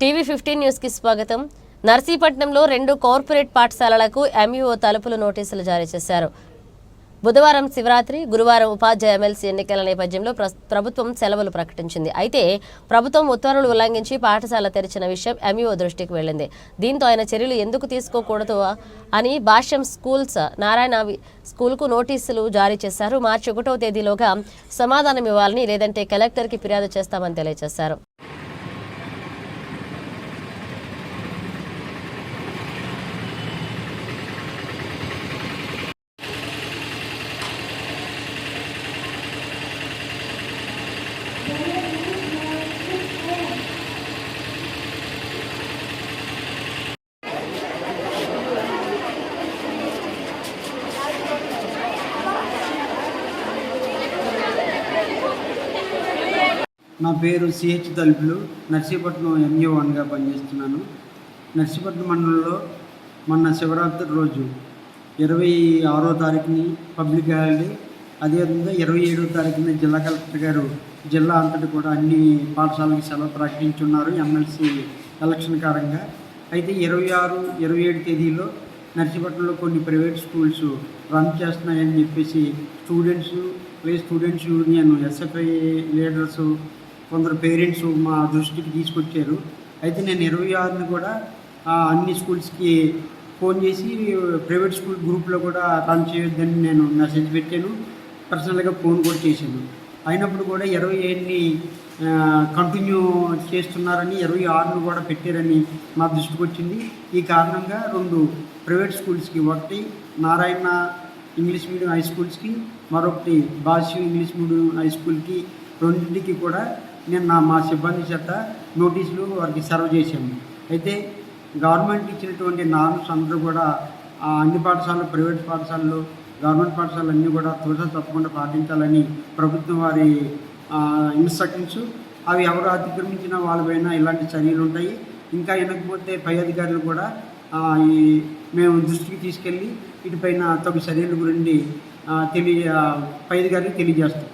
TV fifteen న్యూస్కి స్వాగతం. నర్సీపట్నంలో రెండు కార్పొరేట్ పాఠశాలలకు ఎంఈఓ తలుపులు నోటీసులు జారీ చేశారు. బుధవారం శివరాత్రి గురువారం ఉపాధ్యాయ ఎమ్మెల్సీ ఎన్నికల నేపథ్యంలో ప్ర- ప్రభుత్వం సెలవులు ప్రకటించింది. అయితే ప్రభుత్వం ఉత్తర్వులు ఉల్లంఘించి పాఠశాల తెరిచిన విషయం ఎంఈఓ దృష్టికి వెళ్ళింది. దీంతో ఆయన చర్యలు ఎందుకు తీసుకోకూడదు అని భాష్యం స్కూల్స్ నారాయణ స్కూల్కు నోటీసులు జారీ చేశారు. మార్చి ఒకటో తేదీలోగా సమాధానం ఇవ్వాలని లేదంటే కలెక్టర్కి ఫిర్యాదు చేస్తామని తెలియజేశారు. నా పేరు సిహెచ్ తలుపులు. నర్సీపట్నం ఎంఏ వన్గా పనిచేస్తున్నాను. నర్సీపట్నం మండలంలో మొన్న శివరాత్రి రోజు ఇరవై ఆరో తారీఖుని పబ్లిక్ హాలిడే అదేవిధంగా ఇరవై ఏడో తారీఖున జిల్లా కలెక్టర్ గారు జిల్లా అంతటి కూడా అన్ని పాఠశాలకి సెలవు ప్రకటించున్నారు ఎమ్మెల్సీ ఎలక్షన్ కారంగా అయితే ఇరవై ఆరు ఇరవై ఏడు తేదీలో నర్సీపట్నంలో కొన్ని ప్రైవేట్ స్కూల్స్ రన్ చేస్తున్నాయని చెప్పేసి స్టూడెంట్స్ అలాగే స్టూడెంట్స్ యూనియన్ ఎస్ఎఫ్ఐ లీడర్స్ కొందరు పేరెంట్స్ మా దృష్టికి తీసుకొచ్చారు. అయితే నేను ఇరవై ఆరుని కూడా అన్ని స్కూల్స్కి ఫోన్ చేసి ప్రైవేట్ స్కూల్ గ్రూప్లో కూడా రన్ చేయొద్దని నేను మెసేజ్ పెట్టాను. పర్సనల్గా ఫోన్ కూడా చేశాను. అయినప్పుడు కూడా ఇరవై ఏడుని కంటిన్యూ చేస్తున్నారని ఇరవై ఆరును కూడా పెట్టారని మా దృష్టికి వచ్చింది. ఈ కారణంగా రెండు ప్రైవేట్ స్కూల్స్కి ఒకటి నారాయణ ఇంగ్లీష్ మీడియం హై స్కూల్స్కి మరొకటి భాష్యం ఇంగ్లీష్ మీడియం హై స్కూల్కి రెండింటికి కూడా నేను నా మా సిబ్బంది చేత నోటీసులు వారికి సర్వ్ చేశాము. అయితే గవర్నమెంట్ ఇచ్చినటువంటి నార్మ్స్ అందరూ కూడా అన్ని పాఠశాలలు ప్రైవేట్ పాఠశాలలు గవర్నమెంట్ పాఠశాలన్నీ అన్నీ కూడా తోట తప్పకుండా పాటించాలని ప్రభుత్వం వారి ఇన్స్ట్రక్షన్స్ అవి ఎవరు అతిక్రమించినా వాళ్ళపైన ఇలాంటి చర్యలు ఉంటాయి. ఇంకా వినకపోతే పై అధికారులు కూడా ఈ మేము దృష్టికి తీసుకెళ్ళి వీటిపైన తగు చర్యల గురించి తెలియ పై అధికారులకు తెలియజేస్తాం